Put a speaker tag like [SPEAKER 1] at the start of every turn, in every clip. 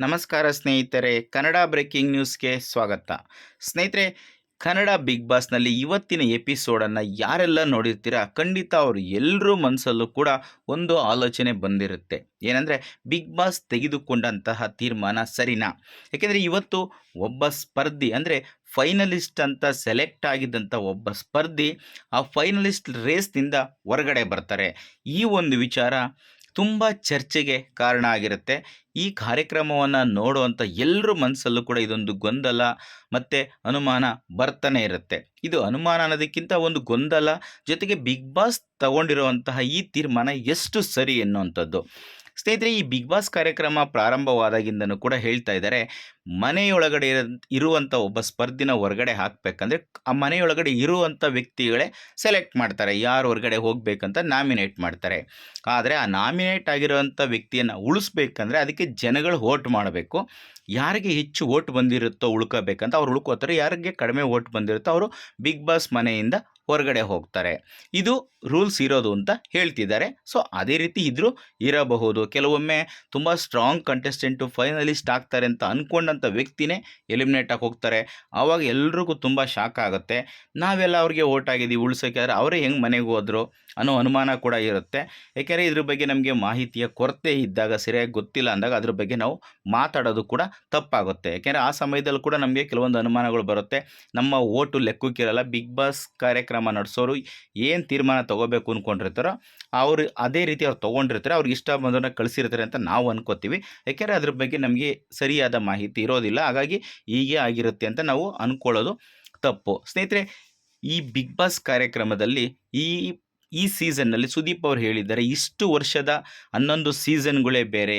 [SPEAKER 1] ನಮಸ್ಕಾರ ಸ್ನೇಹಿತರೆ, ಕನ್ನಡ ಬ್ರೇಕಿಂಗ್ ನ್ಯೂಸ್ಗೆ ಸ್ವಾಗತ. ಸ್ನೇಹಿತರೆ, ಕನ್ನಡ ಬಿಗ್ ಬಾಸ್ನಲ್ಲಿ ಇವತ್ತಿನ ಎಪಿಸೋಡನ್ನು ಯಾರೆಲ್ಲ ನೋಡಿರ್ತೀರಾ, ಖಂಡಿತ ಅವರು ಎಲ್ಲರೂ ಮನಸ್ಸಲ್ಲೂ ಕೂಡ ಒಂದು ಆಲೋಚನೆ ಬಂದಿರುತ್ತೆ. ಏನಂದರೆ, ಬಿಗ್ ಬಾಸ್ ತೆಗೆದುಕೊಂಡಂತಹ ತೀರ್ಮಾನ ಸರಿನಾ? ಏಕೆಂದರೆ ಇವತ್ತು ಒಬ್ಬ ಸ್ಪರ್ಧಿ, ಅಂದರೆ ಫೈನಲಿಸ್ಟ್ ಅಂತ ಸೆಲೆಕ್ಟ್ ಆಗಿದ್ದಂಥ ಒಬ್ಬ ಸ್ಪರ್ಧಿ ಆ ಫೈನಲಿಸ್ಟ್ ರೇಸ್ನಿಂದ ಹೊರಗಡೆ ಬರ್ತಾರೆ. ಈ ಒಂದು ವಿಚಾರ ತುಂಬ ಚರ್ಚೆಗೆ ಕಾರಣ ಆಗಿರುತ್ತೆ. ಈ ಕಾರ್ಯಕ್ರಮವನ್ನು ನೋಡುವಂಥ ಎಲ್ಲರ ಮನಸ್ಸಲ್ಲೂ ಕೂಡ ಇದೊಂದು ಗೊಂದಲ ಮತ್ತು ಅನುಮಾನ ಬರ್ತಾನೆ ಇರುತ್ತೆ. ಇದು ಅನುಮಾನ ಅನ್ನೋದಕ್ಕಿಂತ ಒಂದು ಗೊಂದಲ ಜೊತೆಗೆ ಬಿಗ್ ಬಾಸ್ ತಗೊಂಡಿರುವಂತಹ ಈ ತೀರ್ಮಾನ ಎಷ್ಟು ಸರಿ ಎನ್ನುವಂಥದ್ದು. ಸ್ನೇಹಿತರೆ, ಈ ಬಿಗ್ ಬಾಸ್ ಕಾರ್ಯಕ್ರಮ ಪ್ರಾರಂಭವಾದಾಗಿಂದನೂ ಕೂಡ ಹೇಳ್ತಾ ಇದ್ದಾರೆ, ಮನೆಯೊಳಗಡೆ ಇರ ಇರುವಂಥ ಒಬ್ಬ ಸ್ಪರ್ಧಿನ ಹೊರಗಡೆ ಹಾಕಬೇಕಂದ್ರೆ, ಆ ಮನೆಯೊಳಗಡೆ ಇರುವಂಥ ವ್ಯಕ್ತಿಗಳೇ ಸೆಲೆಕ್ಟ್ ಮಾಡ್ತಾರೆ, ಯಾರು ಹೊರಗಡೆ ಹೋಗಬೇಕಂತ ನಾಮಿನೇಟ್ ಮಾಡ್ತಾರೆ. ಆದರೆ, ಆ ನಾಮಿನೇಟ್ ಆಗಿರುವಂಥ ವ್ಯಕ್ತಿಯನ್ನು ಉಳಿಸ್ಬೇಕಂದ್ರೆ ಅದಕ್ಕೆ ಜನಗಳು ವೋಟ್ ಮಾಡಬೇಕು. ಯಾರಿಗೆ ಹೆಚ್ಚು ಓಟ್ ಬಂದಿರುತ್ತೋ ಉಳ್ಕೋಬೇಕಂತ ಅವ್ರು ಉಳ್ಕೋತಾರೆ, ಯಾರಿಗೆ ಕಡಿಮೆ ಓಟ್ ಬಂದಿರುತ್ತೋ ಅವರು ಬಿಗ್ ಬಾಸ್ ಮನೆಯಿಂದ ಹೊರಗಡೆ ಹೋಗ್ತಾರೆ. ಇದು ರೂಲ್ಸ್ ಇರೋದು ಅಂತ ಹೇಳ್ತಿದ್ದಾರೆ. ಸೊ, ಅದೇ ರೀತಿ ಇದ್ದರೂ ಇರಬಹುದು. ಕೆಲವೊಮ್ಮೆ ತುಂಬ ಸ್ಟ್ರಾಂಗ್ ಕಂಟೆಸ್ಟೆಂಟು ಫೈನಲಿಸ್ಟ್ ಆಗ್ತಾರೆ ಅಂತ ಅಂದ್ಕೊಂಡಂಥ ವ್ಯಕ್ತಿನೇ ಎಲಿಮಿನೇಟ್ ಆಗಿ ಹೋಗ್ತಾರೆ. ಆವಾಗ ಎಲ್ರಿಗೂ ತುಂಬ ಶಾಕ್ ಆಗುತ್ತೆ. ನಾವೆಲ್ಲ ಅವ್ರಿಗೆ ಓಟ್ ಆಗಿದ್ದೀವಿ ಉಳ್ಸೋಕೆ ಆದರೆ ಅವರೇ ಹೆಂಗೆ ಮನೆಗೆ ಹೋದ್ರು ಅನ್ನೋ ಅನುಮಾನ ಕೂಡ ಇರುತ್ತೆ. ಏಕೆಂದರೆ ಇದ್ರ ಬಗ್ಗೆ ನಮಗೆ ಮಾಹಿತಿಯ ಕೊರತೆ ಇದ್ದಾಗ, ಸರಿಯಾಗಿ ಗೊತ್ತಿಲ್ಲ ಅಂದಾಗ ಅದ್ರ ಬಗ್ಗೆ ನಾವು ಮಾತಾಡೋದು ಕೂಡ ತಪ್ಪಾಗುತ್ತೆ. ಯಾಕೆಂದರೆ ಆ ಸಮಯದಲ್ಲಿ ಕೂಡ ನಮಗೆ ಕೆಲವೊಂದು ಅನುಮಾನಗಳು ಬರುತ್ತೆ. ನಮ್ಮ ಓಟು ಲೆಕ್ಕಕ್ಕಿರಲ್ಲ, ಬಿಗ್ ಬಾಸ್ ಕಾರ್ಯಕ್ರಮ ನಡೆಸೋರು ಏನು ತೀರ್ಮಾನ ತೊಗೋಬೇಕು ಅಂದ್ಕೊಂಡಿರ್ತಾರೋ ಅವರು ಅದೇ ರೀತಿ ಅವ್ರು ತೊಗೊಂಡಿರ್ತಾರೆ, ಅವ್ರಿಗೆ ಇಷ್ಟ ಬಂದವ್ರನ್ನ ಕಳಿಸಿರ್ತಾರೆ ಅಂತ ನಾವು ಅನ್ಕೋತೀವಿ. ಯಾಕೆಂದರೆ ಅದ್ರ ಬಗ್ಗೆ ನಮಗೆ ಸರಿಯಾದ ಮಾಹಿತಿ ಇರೋದಿಲ್ಲ. ಹಾಗಾಗಿ ಹೀಗೆ ಆಗಿರುತ್ತೆ ಅಂತ ನಾವು ಅಂದ್ಕೊಳ್ಳೋದು ತಪ್ಪು. ಸ್ನೇಹಿತರೆ, ಈ ಬಿಗ್ ಬಾಸ್ ಕಾರ್ಯಕ್ರಮದಲ್ಲಿ ಈ ಈ ಸೀಸನ್ನಲ್ಲಿ ಸುದೀಪ್ ಅವರು ಹೇಳಿದ್ದಾರೆ, ಇಷ್ಟು ವರ್ಷದ ಹನ್ನೊಂದು ಸೀಸನ್ಗಳೇ ಬೇರೆ,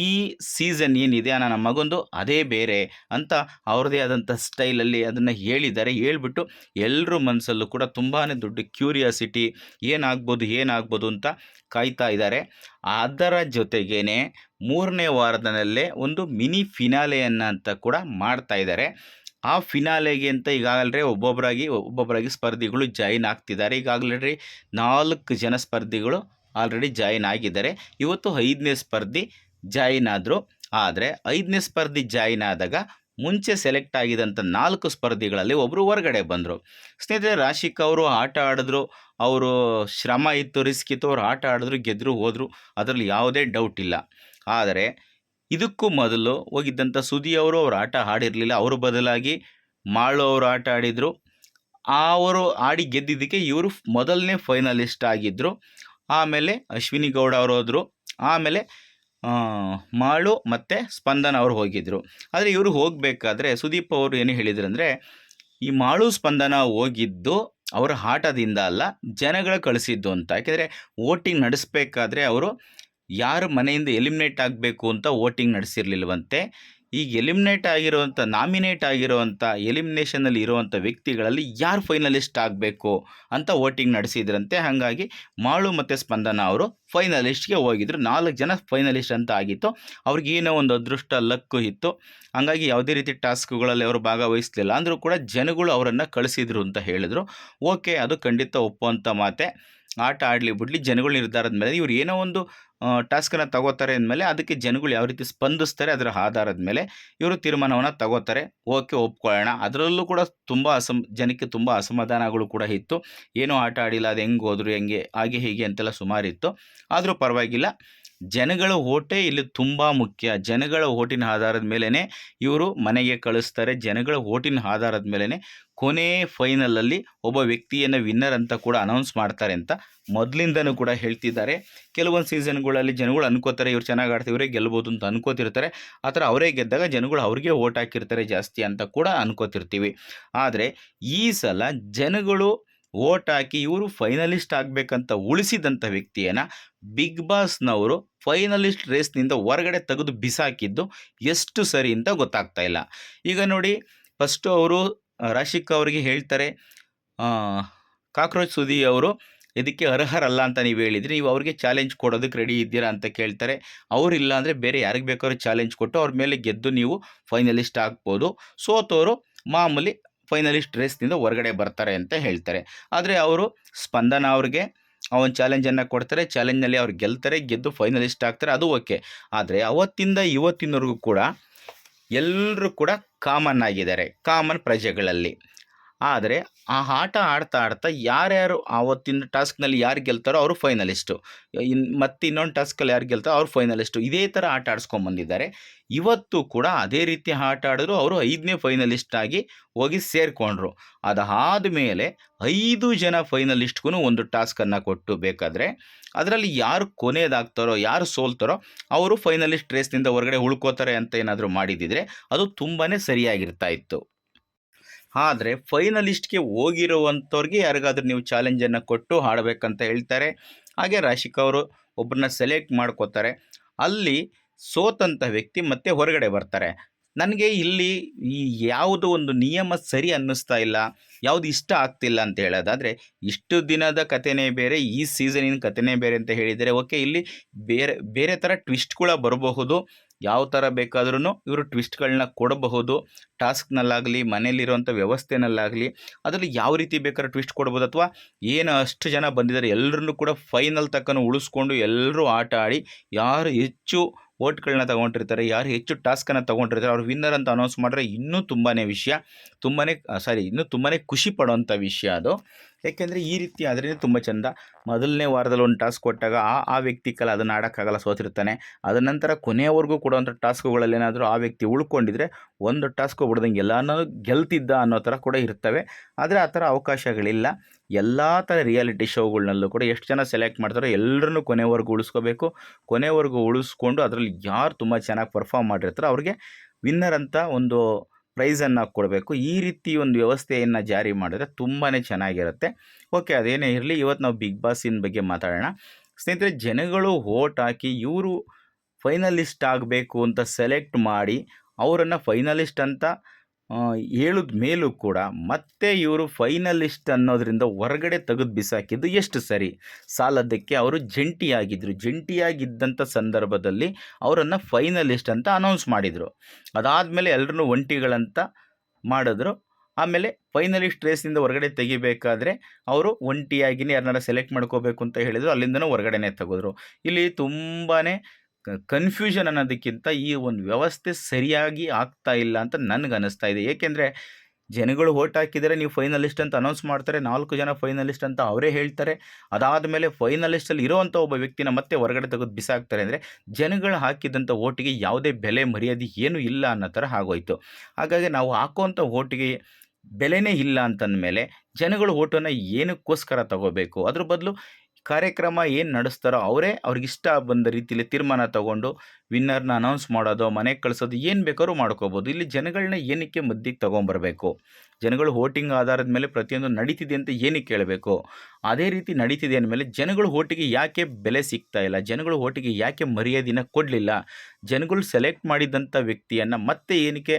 [SPEAKER 1] ಈ ಸೀಸನ್ ಏನಿದೆ ನನ್ನ ಮಗೊಂದು ಅದೇ ಬೇರೆ ಅಂತ ಅವ್ರದ್ದೇ ಆದಂಥ ಸ್ಟೈಲಲ್ಲಿ ಅದನ್ನು ಹೇಳಿದ್ದಾರೆ. ಹೇಳ್ಬಿಟ್ಟು ಎಲ್ಲರ ಮನಸ್ಸಲ್ಲೂ ಕೂಡ ತುಂಬಾ ದೊಡ್ಡ ಕ್ಯೂರಿಯಾಸಿಟಿ ಏನಾಗ್ಬೋದು ಏನಾಗ್ಬೋದು ಅಂತ ಕಾಯ್ತಾ ಇದ್ದಾರೆ. ಅದರ ಜೊತೆಗೇ ಮೂರನೇ ವಾರದಲ್ಲೇ ಒಂದು ಮಿನಿ ಫಿನಾಲೆಯನ್ನು ಅಂತ ಕೂಡ ಮಾಡ್ತಾ ಇದ್ದಾರೆ. ಆ ಫಿನಾಲೆಗೆ ಅಂತ ಈಗಾಗಲೇ ಒಬ್ಬೊಬ್ಬರಾಗಿ ಒಬ್ಬೊಬ್ಬರಾಗಿ ಸ್ಪರ್ಧಿಗಳು ಜಾಯಿನ್ ಆಗ್ತಿದ್ದಾರೆ. ಈಗಾಗಲೇ ನಾಲ್ಕು ಜನ ಸ್ಪರ್ಧಿಗಳು ಆಲ್ರೆಡಿ ಜಾಯಿನ್ ಆಗಿದ್ದಾರೆ. ಇವತ್ತು ಐದನೇ ಸ್ಪರ್ಧಿ ಜಾಯಿನ್ ಆದರು. ಆದರೆ ಐದನೇ ಸ್ಪರ್ಧಿ ಜಾಯಿನ್ ಆದಾಗ ಮುಂಚೆ ಸೆಲೆಕ್ಟ್ ಆಗಿದಂಥ ನಾಲ್ಕು ಸ್ಪರ್ಧಿಗಳಲ್ಲಿ ಒಬ್ಬರು ಹೊರಗಡೆ ಬಂದರು. ಸ್ನೇಹಿತರೆ, ರಾಶಿಕ್ ಅವರು ಆಟ ಆಡಿದ್ರು. ಅವರು ಶ್ರಮ ಇತ್ತು, ರಿಸ್ಕ್ ಇತ್ತು. ಅವ್ರು ಆಟ ಆಡಿದ್ರು ಗೆದ್ದರು ಹೋದರು. ಅದರಲ್ಲಿ ಯಾವುದೇ ಡೌಟ್ ಇಲ್ಲ. ಆದರೆ ಇದಕ್ಕೂ ಮೊದಲು ಹೋಗಿದ್ದಂಥ ಸುದಿ ಅವರು ಆಟ ಆಡಿರಲಿಲ್ಲ. ಅವರು ಬದಲಾಗಿ ಮಾಳು ಅವರು ಆಟ ಆಡಿದರು. ಅವರು ಆಡಿ ಗೆದ್ದಿದ್ದಕ್ಕೆ ಇವರು ಮೊದಲನೇ ಫೈನಲಿಸ್ಟ್ ಆಗಿದ್ದರು ಆಮೇಲೆ ಅಶ್ವಿನಿ ಗೌಡ ಅವರು ಹೋದರು. ಆಮೇಲೆ ಮಾಳು ಮತ್ತು ಸ್ಪಂದನ ಅವರು ಹೋಗಿದ್ದರು ಆದರೆ ಇವರು ಹೋಗಬೇಕಾದ್ರೆ ಸುದೀಪ್ ಅವರು ಏನು ಹೇಳಿದ್ರಂದರೆ, ಈ ಮಾಳು ಸ್ಪಂದನ ಹೋಗಿದ್ದು ಅವರ ಆಟದಿಂದ ಅಲ್ಲ, ಜನಗಳ ಕಳಿಸಿದ್ದು ಅಂತ. ಯಾಕೆಂದರೆ ವೋಟಿಂಗ್ ನಡೆಸಬೇಕಾದ್ರೆ ಅವರು ಯಾರು ಮನೆಯಿಂದ ಎಲಿಮಿನೇಟ್ ಆಗಬೇಕು ಅಂತ ವೋಟಿಂಗ್ ನಡೆಸಿರಲಿಲ್ಲವಂತೆ ಈಗ ಎಲಿಮಿನೇಟ್ ಆಗಿರುವಂಥ ನಾಮಿನೇಟ್ ಆಗಿರುವಂಥ ಎಲಿಮಿನೇಷನಲ್ಲಿ ಇರುವಂಥ ವ್ಯಕ್ತಿಗಳಲ್ಲಿ ಯಾರು ಫೈನಲಿಸ್ಟ್ ಆಗಬೇಕು ಅಂತ ವೋಟಿಂಗ್ ನಡೆಸಿದ್ರಂತೆ. ಹಾಗಾಗಿ ಮಾಳು ಮತ್ತು ಸ್ಪಂದನ ಅವರು ಫೈನಲಿಸ್ಟ್ಗೆ ಹೋಗಿದ್ರು. ನಾಲ್ಕು ಜನ ಫೈನಲಿಸ್ಟ್ ಅಂತ ಆಗಿತ್ತು. ಅವ್ರಿಗೆ ಏನೋ ಒಂದು ಅದೃಷ್ಟ, ಲಕ್ಕು ಇತ್ತು. ಹಾಗಾಗಿ ಯಾವುದೇ ರೀತಿ ಟಾಸ್ಕ್ಗಳಲ್ಲಿ ಅವರು ಭಾಗವಹಿಸಲಿಲ್ಲ. ಅಂದರೂ ಕೂಡ ಜನಗಳು ಅವರನ್ನು ಕಳಿಸಿದ್ರು ಅಂತ ಹೇಳಿದರು. ಓಕೆ ಅದು ಖಂಡಿತ ಒಪ್ಪುವಂಥ ಮಾತೆ. ಆಟ ಆಡಲಿ ಬಿಡಲಿ, ಜನಗಳು ನಿರ್ಧಾರದ ಮೇಲೆ ಇವ್ರು ಏನೋ ಒಂದು ಟಾಸ್ಕನ್ನು ತಗೋತಾರೆ ಅಂದಮೇಲೆ ಅದಕ್ಕೆ ಜನಗಳು ಯಾವ ರೀತಿ ಸ್ಪಂದಿಸ್ತಾರೆ ಅದರ ಆಧಾರದ ಮೇಲೆ ಇವರು ತೀರ್ಮಾನವನ್ನು ತಗೋತಾರೆ. ಓಕೆ, ಒಪ್ಕೊಳ್ಳೋಣ. ಅದರಲ್ಲೂ ಕೂಡ ತುಂಬ ಅಸಮ್, ಜನಕ್ಕೆ ತುಂಬ ಅಸಮಾಧಾನಗಳು ಕೂಡ ಇತ್ತು. ಏನೂ ಆಟ ಆಡಿಲ್ಲ, ಅದು ಹೆಂಗೆ ಹೋದ್ರು, ಹೆಂಗೆ, ಹಾಗೆ ಹೀಗೆ ಅಂತೆಲ್ಲ ಸುಮಾರಿತ್ತು. ಆದರೂ ಪರವಾಗಿಲ್ಲ. ಜನಗಳ ಓಟೇ ಇಲ್ಲಿ ತುಂಬ ಮುಖ್ಯ. ಜನಗಳ ಓಟಿನ ಆಧಾರದ ಮೇಲೇ ಇವರು ಮನೆಗೆ ಕಳಿಸ್ತಾರೆ. ಜನಗಳ ಓಟಿನ ಆಧಾರದ ಮೇಲೇ ಕೊನೆ ಫೈನಲಲ್ಲಿ ಒಬ್ಬ ವ್ಯಕ್ತಿಯನ್ನು ವಿನ್ನರ್ ಅಂತ ಕೂಡ ಅನೌನ್ಸ್ ಮಾಡ್ತಾರೆ ಅಂತ ಮೊದಲಿಂದನೂ ಕೂಡ ಹೇಳ್ತಿದ್ದಾರೆ. ಕೆಲವೊಂದು ಸೀಸನ್ಗಳಲ್ಲಿ ಜನಗಳು ಅನ್ಕೋತಾರೆ ಇವ್ರು ಚೆನ್ನಾಗಿ ಆಡ್ತಾರೆ, ಇವರೇ ಗೆಲ್ಬೋದು ಅಂತ ಅನ್ಕೋತಿರ್ತಾರೆ. ಆ ಥರ ಅವರೇ ಗೆದ್ದಾಗ ಜನಗಳು ಅವ್ರಿಗೆ ಓಟ್ ಹಾಕಿರ್ತಾರೆ ಜಾಸ್ತಿ ಅಂತ ಕೂಡ ಅನ್ಕೋತಿರ್ತೀವಿ. ಆದರೆ ಈ ಸಲ ಜನಗಳು ಓಟ್ ಹಾಕಿ ಇವರು ಫೈನಲಿಸ್ಟ್ ಆಗಬೇಕಂತ ಉಳಿಸಿದಂಥ ವ್ಯಕ್ತಿಯನ್ನು ಬಿಗ್ ಬಾಸ್ನವರು ಫೈನಲಿಸ್ಟ್ ರೇಸ್ನಿಂದ ಹೊರಗಡೆ ತೆಗೆದು ಬಿಸಾಕಿದ್ದು ಎಷ್ಟು ಸರಿ ಅಂತ ಗೊತ್ತಾಗ್ತಾ ಇಲ್ಲ. ಈಗ ನೋಡಿ ಫಸ್ಟು ಅವರು ರಾಶಿಕ್ ಅವರಿಗೆ ಹೇಳ್ತಾರೆ ಕಾಕ್ರೋಚ್ ಸುದಿ ಅವರು ಇದಕ್ಕೆ ಅರ್ಹರಲ್ಲ ಅಂತ ನೀವು ಹೇಳಿದ್ರಿ, ನೀವು ಅವ್ರಿಗೆ ಚಾಲೆಂಜ್ ಕೊಡೋದಕ್ಕೆ ರೆಡಿ ಇದ್ದೀರಾ ಅಂತ ಕೇಳ್ತಾರೆ. ಇಲ್ಲ ಅಂದರೆ ಬೇರೆ ಯಾರಿಗೆ ಬೇಕಾದ್ರೂ ಚಾಲೆಂಜ್ ಕೊಟ್ಟು ಅವ್ರ ಮೇಲೆ ಗೆದ್ದು ನೀವು ಫೈನಲಿಸ್ಟ್ ಆಗ್ಬೋದು. ಸೋತವರು ಮಾಮೂಲಿ ಫೈನಲಿಸ್ಟ್ ರೇಸ್ನಿಂದ ಹೊರಗಡೆ ಬರ್ತಾರೆ ಅಂತ ಹೇಳ್ತಾರೆ. ಆದರೆ ಅವರು ಸ್ಪಂದನ ಅವ್ರಿಗೆ ಆ ಒಂದು ಚಾಲೆಂಜನ್ನು ಕೊಡ್ತಾರೆ ಚಾಲೆಂಜ್ನಲ್ಲಿ ಅವ್ರು ಗೆಲ್ತಾರೆ, ಗೆದ್ದು ಫೈನಲಿಸ್ಟ್ ಆಗ್ತಾರೆ, ಅದು ಓಕೆ ಆದರೆ ಅವತ್ತಿಂದ ಇವತ್ತಿನವರೆಗೂ ಕೂಡ ಎಲ್ಲರೂ ಕೂಡ ಕಾಮನ್ ಆಗಿದ್ದಾರೆ ಕಾಮನ್ ಪ್ರಜೆಗಳಲ್ಲಿ. ಆದರೆ ಆ ಆಟ ಆಡ್ತಾ ಆಡ್ತಾ ಯಾರ್ಯಾರು ಆವತ್ತಿನ ಟಾಸ್ಕ್ನಲ್ಲಿ ಯಾರು ಗೆಲ್ತಾರೋ ಅವರು ಫೈನಲಿಸ್ಟು. ಇನ್ ಮತ್ತೆ ಇನ್ನೊಂದು ಟಾಸ್ಕಲ್ಲಿ ಯಾರು ಗೆಲ್ತಾರೋ ಅವ್ರು ಫೈನಲಿಸ್ಟು. ಇದೇ ಥರ ಆಟ ಆಡಿಸ್ಕೊಂಬಂದಿದ್ದಾರೆ. ಇವತ್ತು ಕೂಡ ಅದೇ ರೀತಿ ಆಟ ಆಡಿದ್ರು ಅವರು ಐದನೇ ಫೈನಲಿಸ್ಟ್ ಆಗಿ ಹೋಗಿ ಸೇರಿಕೊಂಡ್ರು. ಅದಾದ ಮೇಲೆ ಐದು ಜನ ಫೈನಲಿಸ್ಟ್ಗೂ ಒಂದು ಟಾಸ್ಕನ್ನು ಕೊಟ್ಟು ಬೇಕಾದರೆ ಅದರಲ್ಲಿ ಯಾರು ಕೊನೆಯದಾಗ್ತಾರೋ ಯಾರು ಸೋಲ್ತಾರೋ ಅವರು ಫೈನಲಿಸ್ಟ್ ರೇಸ್ನಿಂದ ಹೊರಗಡೆ ಉಳ್ಕೋತಾರೆ ಅಂತ ಏನಾದರೂ ಮಾಡಿದ್ದಿದ್ರೆ ಅದು ತುಂಬಾ ಸರಿಯಾಗಿರ್ತಾ ಇತ್ತು. ಆದರೆ ಫೈನಲಿಸ್ಟ್ಗೆ ಹೋಗಿರುವಂಥವ್ರಿಗೆ ಯಾರಿಗಾದ್ರೂ ನೀವು ಚಾಲೆಂಜನ್ನು ಕೊಟ್ಟು ಹಾಡಬೇಕಂತ ಹೇಳ್ತಾರೆ. ಹಾಗೆ ರಾಶಿಕ್ ಅವರು ಒಬ್ಬರನ್ನ ಸೆಲೆಕ್ಟ್ ಮಾಡ್ಕೋತಾರೆ. ಅಲ್ಲಿ ಸೋತಂಥ ವ್ಯಕ್ತಿ ಮತ್ತೆ ಹೊರಗಡೆ ಬರ್ತಾರೆ. ನನಗೆ ಇಲ್ಲಿ ಈ ಯಾವುದು ಒಂದು ನಿಯಮ ಸರಿ ಅನ್ನಿಸ್ತಾ ಇಲ್ಲ, ಯಾವುದು ಇಷ್ಟ ಆಗ್ತಿಲ್ಲ ಅಂತ ಹೇಳೋದಾದರೆ, ಇಷ್ಟು ದಿನದ ಕಥೆನೇ ಬೇರೆ, ಈ ಸೀಸನಿನ ಕಥೆನೇ ಬೇರೆ ಅಂತ ಹೇಳಿದರೆ, ಓಕೆ, ಇಲ್ಲಿ ಬೇರೆ ಬೇರೆ ಥರ ಟ್ವಿಸ್ಟ್ಗಳ ಬರಬಹುದು, ಯಾವ ಥರ ಬೇಕಾದ್ರೂ ಇವರು ಟ್ವಿಸ್ಟ್ಗಳನ್ನ ಕೊಡಬಹುದು, ಟಾಸ್ಕ್ನಲ್ಲಾಗಲಿ ಮನೇಲಿರುವಂಥ ವ್ಯವಸ್ಥೆನಲ್ಲಾಗಲಿ, ಅದರಲ್ಲಿ ಯಾವ ರೀತಿ ಬೇಕಾದ್ರೂ ಟ್ವಿಸ್ಟ್ ಕೊಡ್ಬೋದು ಅಥವಾ ಏನು ಅಷ್ಟು ಜನ ಬಂದಿದ್ದಾರೆ, ಎಲ್ಲರನ್ನೂ ಕೂಡ ಫೈನಲ್ ತಕ್ಕನೂ ಉಳಿಸ್ಕೊಂಡು ಎಲ್ಲರೂ ಆಟ ಆಡಿ, ಯಾರು ಹೆಚ್ಚು ಓಟ್ಗಳನ್ನ ತಗೊಂಡಿರ್ತಾರೆ, ಯಾರು ಹೆಚ್ಚು ಟಾಸ್ಕನ್ನು ತೊಗೊಂಡಿರ್ತಾರೆ, ಅವ್ರು ವಿನ್ನರ್ ಅಂತ ಅನೌನ್ಸ್ ಮಾಡಿದ್ರೆ ಇನ್ನೂ ತುಂಬಾ ವಿಷಯ ತುಂಬಾ ಸಾರಿ ಇನ್ನೂ ತುಂಬಾ ಖುಷಿ ಪಡೋವಂಥ ವಿಷಯ ಅದು. ಯಾಕೆಂದರೆ ಈ ರೀತಿ ಆದ್ರೇ ತುಂಬ ಚೆಂದ. ಮೊದಲನೇ ವಾರದಲ್ಲಿ ಒಂದು ಟಾಸ್ಕ್ ಕೊಟ್ಟಾಗ ಆ ಆ ವ್ಯಕ್ತಿ ಕಲ ಅದನ್ನು ಆಡೋಕ್ಕಾಗಲ್ಲ ಸೋತಿರ್ತಾನೆ ಅದರ ನಂತರ ಕೊನೆಯವರೆಗೂ ಕೊಡುವಂಥ ಟಾಸ್ಕ್ಗಳಲ್ಲಿ ಏನಾದರೂ ಆ ವ್ಯಕ್ತಿ ಉಳ್ಕೊಂಡಿದ್ರೆ ಒಂದು ಟಾಸ್ಕ್ ಬಿಡ್ದಂಗೆ ಎಲ್ಲನೂ ಗೆಲ್ತಿದ್ದ ಅನ್ನೋ ಥರ ಕೂಡ ಇರ್ತವೆ. ಆದರೆ ಆ ಥರ ಅವಕಾಶಗಳಿಲ್ಲ. ಎಲ್ಲ ಥರ ರಿಯಾಲಿಟಿ ಶೋಗಳನ್ನಲ್ಲೂ ಕೂಡ ಎಷ್ಟು ಜನ ಸೆಲೆಕ್ಟ್ ಮಾಡ್ತಾರೋ ಎಲ್ಲರನ್ನೂ ಕೊನೆವರೆಗೂ ಉಳಿಸ್ಕೋಬೇಕು. ಕೊನೆವರೆಗೂ ಉಳಿಸ್ಕೊಂಡು ಅದರಲ್ಲಿ ಯಾರು ತುಂಬ ಚೆನ್ನಾಗಿ ಪರ್ಫಾರ್ಮ್ ಮಾಡಿರ್ತಾರೋ ಅವ್ರಿಗೆ ವಿನ್ನರ್ ಅಂತ ಒಂದು ಪ್ರೈಸನ್ನು ಕೊಡಬೇಕು. ಈ ರೀತಿ ಒಂದು ವ್ಯವಸ್ಥೆಯನ್ನು ಜಾರಿ ಮಾಡಿದ್ರೆ ತುಂಬಾ ಚೆನ್ನಾಗಿರುತ್ತೆ. ಓಕೆ, ಅದೇನೇ ಇರಲಿ, ಇವತ್ತು ನಾವು ಬಿಗ್ ಬಾಸಿನ ಬಗ್ಗೆ ಮಾತಾಡೋಣ. ಸ್ನೇಹಿತರೆ, ಜನಗಳು ಓಟ್ ಹಾಕಿ ಇವರು ಫೈನಲಿಸ್ಟ್ ಆಗಬೇಕು ಅಂತ ಸೆಲೆಕ್ಟ್ ಮಾಡಿ, ಅವರನ್ನು ಫೈನಲಿಸ್ಟ್ ಅಂತ ಹೇಳಿದ ಮೇಲೂ ಕೂಡ ಮತ್ತೆ ಇವರು ಫೈನಲಿಸ್ಟ್ ಅನ್ನೋದರಿಂದ ಹೊರಗಡೆ ತೆಗೆದು ಬಿಸಾಕಿದ್ದು ಎಷ್ಟು ಸರಿ. ಸಾಲದಕ್ಕೆ ಅವರು ಜಂಟಿಯಾಗಿದ್ದರು ಜಂಟಿಯಾಗಿದ್ದಂಥ ಸಂದರ್ಭದಲ್ಲಿ ಅವರನ್ನು ಫೈನಲಿಸ್ಟ್ ಅಂತ ಅನೌನ್ಸ್ ಮಾಡಿದರು. ಅದಾದಮೇಲೆ ಎಲ್ಲರೂ ಒಂಟಿಗಳಂತ ಮಾಡಿದ್ರು. ಆಮೇಲೆ ಫೈನಲಿಸ್ಟ್ ರೇಸಿಂದ ಹೊರಗಡೆ ತೆಗಿಬೇಕಾದ್ರೆ ಅವರು ಒಂಟಿಯಾಗಿನೇ ಯಾರನ್ನಾರ ಸೆಲೆಕ್ಟ್ ಮಾಡ್ಕೋಬೇಕು ಅಂತ ಹೇಳಿದರು. ಅಲ್ಲಿಂದನೂ ಹೊರಗಡೆನೇ ತೆಗೆದ್ರು. ಇಲ್ಲಿ ತುಂಬಾ ಕನ್ಫ್ಯೂಷನ್ ಅನ್ನೋದಕ್ಕಿಂತ ಈ ಒಂದು ವ್ಯವಸ್ಥೆ ಸರಿಯಾಗಿ ಆಗ್ತಾ ಇಲ್ಲ ಅಂತ ನನಗೆ ಅನ್ನಿಸ್ತಾ ಇದೆ. ಏಕೆಂದರೆ ಜನಗಳು ಓಟ್ ಹಾಕಿದರೆ ನೀವು ಫೈನಲಿಸ್ಟ್ ಅಂತ ಅನೌನ್ಸ್ ಮಾಡ್ತಾರೆ, ನಾಲ್ಕು ಜನ ಫೈನಲಿಸ್ಟ್ ಅಂತ ಅವರೇ ಹೇಳ್ತಾರೆ. ಅದಾದ ಮೇಲೆ ಫೈನಲಿಸ್ಟಲ್ಲಿ ಇರೋವಂಥ ಒಬ್ಬ ವ್ಯಕ್ತಿನ ಮತ್ತೆ ಹೊರಗಡೆ ತೆಗೆದು ಬಿಸಾಕ್ತಾರೆ ಅಂದರೆ ಜನಗಳು ಹಾಕಿದಂಥ ಓಟಿಗೆ ಯಾವುದೇ ಬೆಲೆ, ಮರ್ಯಾದೆ ಏನೂ ಇಲ್ಲ ಅನ್ನೋ ಥರ ಆಗೋಯ್ತು. ಹಾಗಾಗಿ ನಾವು ಹಾಕುವಂಥ ಓಟಿಗೆ ಬೆಲೆನೇ ಇಲ್ಲ ಅಂತಂದಮೇಲೆ ಜನಗಳು ಓಟನ್ನು ಏನಕ್ಕೋಸ್ಕರ ತಗೋಬೇಕು? ಅದ್ರ ಬದಲು ಕಾರ್ಯಕ್ರಮ ಏನು ನಡೆಸ್ತಾರೋ ಅವರೇ ಅವ್ರಿಗಿಷ್ಟ ಬಂದ ರೀತಿಯಲ್ಲಿ ತೀರ್ಮಾನ ತಗೊಂಡು ವಿನ್ನರ್ನ ಅನೌನ್ಸ್ ಮಾಡೋದು ಮನೆಗೆ ಕಳಿಸೋದು, ಏನು ಬೇಕಾದ್ರೂ ಮಾಡ್ಕೋಬೋದು. ಇಲ್ಲಿ ಜನಗಳನ್ನ ಏನಕ್ಕೆ ಮಧ್ಯಕ್ಕೆ ತೊಗೊಂಬರ್ಬೇಕು? ಜನಗಳು ವೋಟಿಂಗ್ ಆಧಾರದ ಮೇಲೆ ಪ್ರತಿಯೊಂದು ನಡೀತಿದೆ ಅಂತ ಏನಕ್ಕೆ ಕೇಳಬೇಕು? ಅದೇ ರೀತಿ ನಡೀತಿದೆ ಅಂದಮೇಲೆ ಜನಗಳು ಓಟಿಗೆ ಯಾಕೆ ಬೆಲೆ ಸಿಗ್ತಾ ಇಲ್ಲ? ಜನಗಳು ಓಟಿಗೆ ಯಾಕೆ ಮರ್ಯಾದಿನ ಕೊಡಲಿಲ್ಲ? ಜನಗಳು ಸೆಲೆಕ್ಟ್ ಮಾಡಿದಂಥ ವ್ಯಕ್ತಿಯನ್ನು ಮತ್ತೆ ಏನಕ್ಕೆ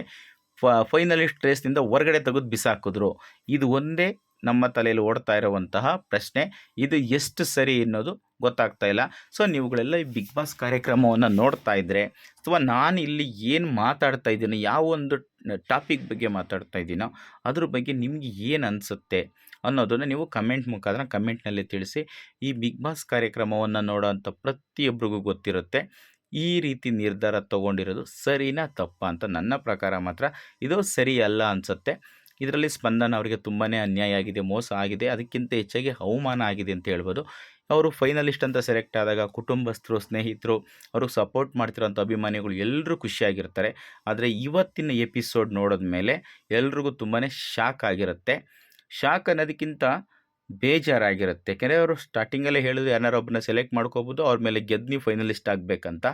[SPEAKER 1] ಫ, ಫೈನಲಿಸ್ಟ್ ರೇಸ್ನಿಂದ ಹೊರಗಡೆ ತೆಗೆದು ಬಿಸಾಕಿದ್ರು? ಇದು ಒಂದೇ ನಮ್ಮ ತಲೆಯಲ್ಲಿ ಓಡ್ತಾ ಇರುವಂತಹ ಪ್ರಶ್ನೆ, ಇದು ಎಷ್ಟು ಸರಿ ಅನ್ನೋದು ಗೊತ್ತಾಗ್ತಾ ಇಲ್ಲ. ಸೊ ನೀವುಗಳೆಲ್ಲ ಈ ಬಿಗ್ ಬಾಸ್ ಕಾರ್ಯಕ್ರಮವನ್ನು ನೋಡ್ತಾ ಇದ್ದರೆ ಅಥವಾ ನಾನು ಇಲ್ಲಿ ಏನು ಮಾತಾಡ್ತಾ ಇದ್ದೀನೋ, ಯಾವ ಒಂದು ಟಾಪಿಕ್ ಬಗ್ಗೆ ಮಾತಾಡ್ತಾ ಇದ್ದೀನೋ, ಅದ್ರ ಬಗ್ಗೆ ನಿಮಗೆ ಏನು ಅನಿಸುತ್ತೆ ಅನ್ನೋದನ್ನು ನೀವು ಕಮೆಂಟ್ ಮುಖಾಂತರ ಕಮೆಂಟ್ನಲ್ಲಿ ತಿಳಿಸಿ. ಈ ಬಿಗ್ ಬಾಸ್ ಕಾರ್ಯಕ್ರಮವನ್ನು ನೋಡೋವಂಥ ಪ್ರತಿಯೊಬ್ಬರಿಗೂ ಗೊತ್ತಿರುತ್ತೆ. ಈ ರೀತಿ ನಿರ್ಧಾರ ತಗೊಂಡಿರೋದು ಸರಿನಾ ತಪ್ಪಾ ಅಂತ ನನ್ನ ಪ್ರಕಾರ ಮಾತ್ರ ಇದು ಸರಿಯಲ್ಲ ಅನಿಸುತ್ತೆ. ಇದರಲ್ಲಿ ಸ್ಪಂದನ ಅವರಿಗೆ ತುಂಬಾ ಅನ್ಯಾಯ ಆಗಿದೆ, ಮೋಸ ಆಗಿದೆ, ಅದಕ್ಕಿಂತ ಹೆಚ್ಚಾಗಿ ಅವಮಾನ ಆಗಿದೆ ಅಂತ ಹೇಳ್ಬೋದು. ಅವರು ಫೈನಲಿಸ್ಟ್ ಅಂತ ಸೆಲೆಕ್ಟ್ ಆದಾಗ ಕುಟುಂಬಸ್ಥರು, ಸ್ನೇಹಿತರು ಅವ್ರಿಗೆ ಸಪೋರ್ಟ್ ಮಾಡ್ತಿರೋಂಥ ಅಭಿಮಾನಿಗಳು ಎಲ್ಲರೂ ಖುಷಿಯಾಗಿರ್ತಾರೆ. ಆದರೆ ಇವತ್ತಿನ ಎಪಿಸೋಡ್ ನೋಡಿದ ಮೇಲೆ ಎಲ್ರಿಗೂ ತುಂಬಾ ಶಾಕ್ ಆಗಿರುತ್ತೆ. ಶಾಕ್ ಅನ್ನೋದಕ್ಕಿಂತ ಬೇಜಾರಾಗಿರುತ್ತೆ. ಯಾಕೆಂದರೆ ಅವರು ಸ್ಟಾರ್ಟಿಂಗಲ್ಲೇ ಹೇಳಿದ್ರು ಯಾರು ಒಬ್ಬನ ಸೆಲೆಕ್ಟ್ ಮಾಡ್ಕೋಬೋದು, ಅವ್ರ ಮೇಲೆ ಗೆದ್ದು ನೀವು ಫೈನಲಿಸ್ಟ್ ಆಗಬೇಕಂತ.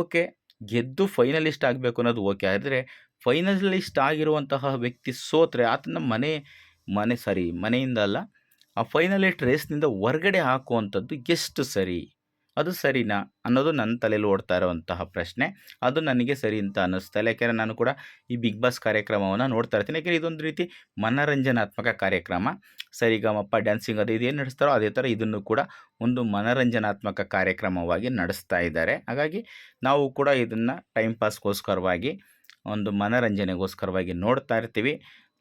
[SPEAKER 1] ಓಕೆ ಗೆದ್ದು ಫೈನಲಿಸ್ಟ್ ಆಗಬೇಕು ಅನ್ನೋದು ಓಕೆ ಆದರೆ ಫೈನಲಿಸ್ಟ್ ಆಗಿರುವಂತಹ ವ್ಯಕ್ತಿ ಸೋತ್ರೆ, ಆತನ ಮನೆ ಮನೆ ಸರಿ, ಮನೆಯಿಂದ ಅಲ್ಲ, ಆ ಫೈನಲಿಸ್ಟ್ ರೇಸ್ನಿಂದ ಹೊರಗಡೆ ಹಾಕುವಂಥದ್ದು ಎಷ್ಟು ಸರಿ? ಅದು ಸರಿನಾ? ಅನ್ನೋದು ನನ್ನ ತಲೆಯಲ್ಲಿ ಓಡ್ತಾ ಇರುವಂತಹ ಪ್ರಶ್ನೆ. ಅದು ನನಗೆ ಸರಿ ಅಂತ ಅನ್ನಿಸ್ತಾ ಇಲ್ಲ. ಯಾಕೆಂದರೆ ನಾನು ಕೂಡ ಈ ಬಿಗ್ ಬಾಸ್ ಕಾರ್ಯಕ್ರಮವನ್ನು ನೋಡ್ತಾ ಇರ್ತೀನಿ. ಯಾಕೆಂದರೆ ಇದೊಂದು ರೀತಿ ಮನರಂಜನಾತ್ಮಕ ಕಾರ್ಯಕ್ರಮ. ಸರಿಗಮಪ್ಪ ಡ್ಯಾನ್ಸಿಂಗ್ ಅದು ಇದೇನು ನಡೆಸ್ತಾರೋ ಅದೇ ಥರ ಇದನ್ನು ಕೂಡ ಒಂದು ಮನರಂಜನಾತ್ಮಕ ಕಾರ್ಯಕ್ರಮವಾಗಿ ನಡೆಸ್ತಾ ಇದ್ದಾರೆ. ಹಾಗಾಗಿ ನಾವು ಕೂಡ ಇದನ್ನು ಟೈಮ್ ಪಾಸ್ಗೋಸ್ಕರವಾಗಿ ಒಂದು ಮನರಂಜನೆಗೋಸ್ಕರವಾಗಿ ನೋಡ್ತಾ ಇರ್ತೀವಿ.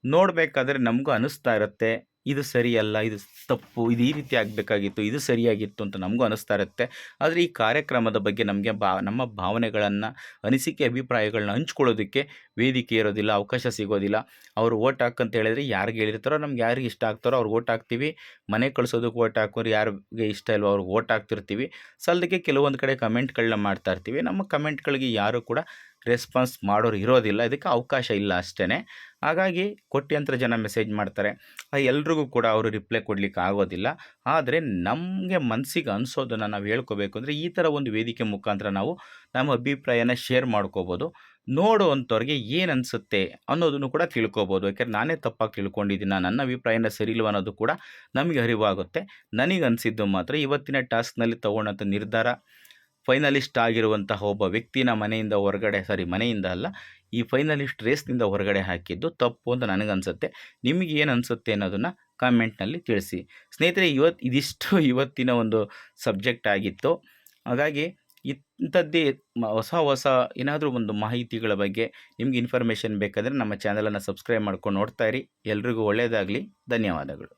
[SPEAKER 1] ನೋಡಬೇಕಾದ್ರೆ ನಮಗೂ ಅನಿಸ್ತಾ ಇರುತ್ತೆ, ಇದು ಸರಿಯಲ್ಲ, ಇದು ತಪ್ಪು, ಇದು ಈ ರೀತಿ ಆಗಬೇಕಾಗಿತ್ತು, ಇದು ಸರಿಯಾಗಿತ್ತು ಅಂತ ನಮಗೂ ಅನ್ನಿಸ್ತಾ ಇರುತ್ತೆ. ಆದರೆ ಈ ಕಾರ್ಯಕ್ರಮದ ಬಗ್ಗೆ ನಮಗೆ ಬಾ, ನಮ್ಮ ಭಾವನೆಗಳನ್ನು, ಅನಿಸಿಕೆ ಅಭಿಪ್ರಾಯಗಳನ್ನ ಹಂಚ್ಕೊಳ್ಳೋದಕ್ಕೆ ವೇದಿಕೆ ಇರೋದಿಲ್ಲ, ಅವಕಾಶ ಸಿಗೋದಿಲ್ಲ. ಅವರು ಓಟ್ ಹಾಕಂತ ಹೇಳಿದ್ರೆ ಯಾರಿಗೆ ಹೇಳಿರ್ತಾರೋ, ನಮ್ಗೆ ಯಾರಿಗೆ ಇಷ್ಟ ಆಗ್ತಾರೋ ಅವ್ರಿಗೆ ಓಟ್ ಹಾಕ್ತೀವಿ. ಮನೆ ಕಳಿಸೋದಕ್ಕೆ ಓಟ್ ಹಾಕೋರು ಯಾರಿಗೆ ಇಷ್ಟ ಇಲ್ವೋ ಅವ್ರಿಗೆ ಓಟ್ ಹಾಕ್ತಿರ್ತೀವಿ. ಸಲ್ದಕ್ಕೆ ಕೆಲವೊಂದು ಕಡೆ ಕಮೆಂಟ್ಗಳನ್ನ ಮಾಡ್ತಾ ಇರ್ತೀವಿ. ನಮ್ಮ ಕಮೆಂಟ್ಗಳಿಗೆ ಯಾರು ಕೂಡ ರೆಸ್ಪಾನ್ಸ್ ಮಾಡೋರು ಇರೋದಿಲ್ಲ, ಇದಕ್ಕೆ ಅವಕಾಶ ಇಲ್ಲ ಅಷ್ಟೇ ಹಾಗಾಗಿ ಕೋಟ್ಯಂತರ ಜನ ಮೆಸೇಜ್ ಮಾಡ್ತಾರೆ. ಎಲ್ರಿಗೂ ಕೂಡ ಅವರು ರಿಪ್ಲೈ ಕೊಡಲಿಕ್ಕೆ ಆಗೋದಿಲ್ಲ. ಆದರೆ ನಮಗೆ ಮನಸ್ಸಿಗೆ ಅನಿಸೋದನ್ನು ನಾವು ಹೇಳ್ಕೋಬೇಕು ಅಂದರೆ ಈ ಥರ ಒಂದು ವೇದಿಕೆ ಮುಖಾಂತರ ನಾವು ನಮ್ಮ ಅಭಿಪ್ರಾಯನ ಶೇರ್ ಮಾಡ್ಕೋಬೋದು. ನೋಡುವಂಥವ್ರಿಗೆ ಏನು ಅನಿಸುತ್ತೆ ಅನ್ನೋದನ್ನು ಕೂಡ ತಿಳ್ಕೊಬೋದು. ಯಾಕೆಂದರೆ ನಾನೇ ತಪ್ಪಾಗಿ ತಿಳ್ಕೊಂಡಿದ್ದೀನಿ, ನನ್ನ ಅಭಿಪ್ರಾಯನ ಸರಿ ಇಲ್ವ ಅನ್ನೋದು ಕೂಡ ನಮಗೆ ಅರಿವಾಗುತ್ತೆ. ನನಗೆ ಅನಿಸಿದ್ದು ಮಾತ್ರ ಇವತ್ತಿನ ಟಾಸ್ಕ್ನಲ್ಲಿ ತೊಗೊಂಡಂಥ ನಿರ್ಧಾರ. ಫೈನಲಿಸ್ಟ್ ಆಗಿರುವಂತಹ ಒಬ್ಬ ವ್ಯಕ್ತಿನ ಮನೆಯಿಂದ ಹೊರಗಡೆ, ಸಾರಿ ಮನೆಯಿಂದ ಅಲ್ಲ, ಈ ಫೈನಲಿಸ್ಟ್ ರೇಸ್ನಿಂದ ಹೊರಗಡೆ ಹಾಕಿದ್ದು ತಪ್ಪು ಅಂತ ನನಗನ್ಸುತ್ತೆ. ನಿಮಗೆ ಏನು ಅನಿಸುತ್ತೆ ಅನ್ನೋದನ್ನು ಕಾಮೆಂಟ್ನಲ್ಲಿ ತಿಳಿಸಿ. ಸ್ನೇಹಿತರೆ ಇವತ್ತು ಇದಿಷ್ಟು ಇವತ್ತಿನ ಒಂದು ಸಬ್ಜೆಕ್ಟ್ ಆಗಿತ್ತು. ಹಾಗಾಗಿ ಇಂಥದ್ದೇ ಹೊಸ ಹೊಸ ಏನಾದರೂ ಒಂದು ಮಾಹಿತಿಗಳ ಬಗ್ಗೆ ನಿಮಗೆ ಇನ್ಫಾರ್ಮೇಷನ್ ಬೇಕಾದರೆ ನಮ್ಮ ಚಾನಲನ್ನು ಸಬ್ಸ್ಕ್ರೈಬ್ ಮಾಡ್ಕೊಂಡು ನೋಡ್ತಾ ಇರಿ. ಎಲ್ರಿಗೂ ಒಳ್ಳೆಯದಾಗಲಿ ಧನ್ಯವಾದಗಳು.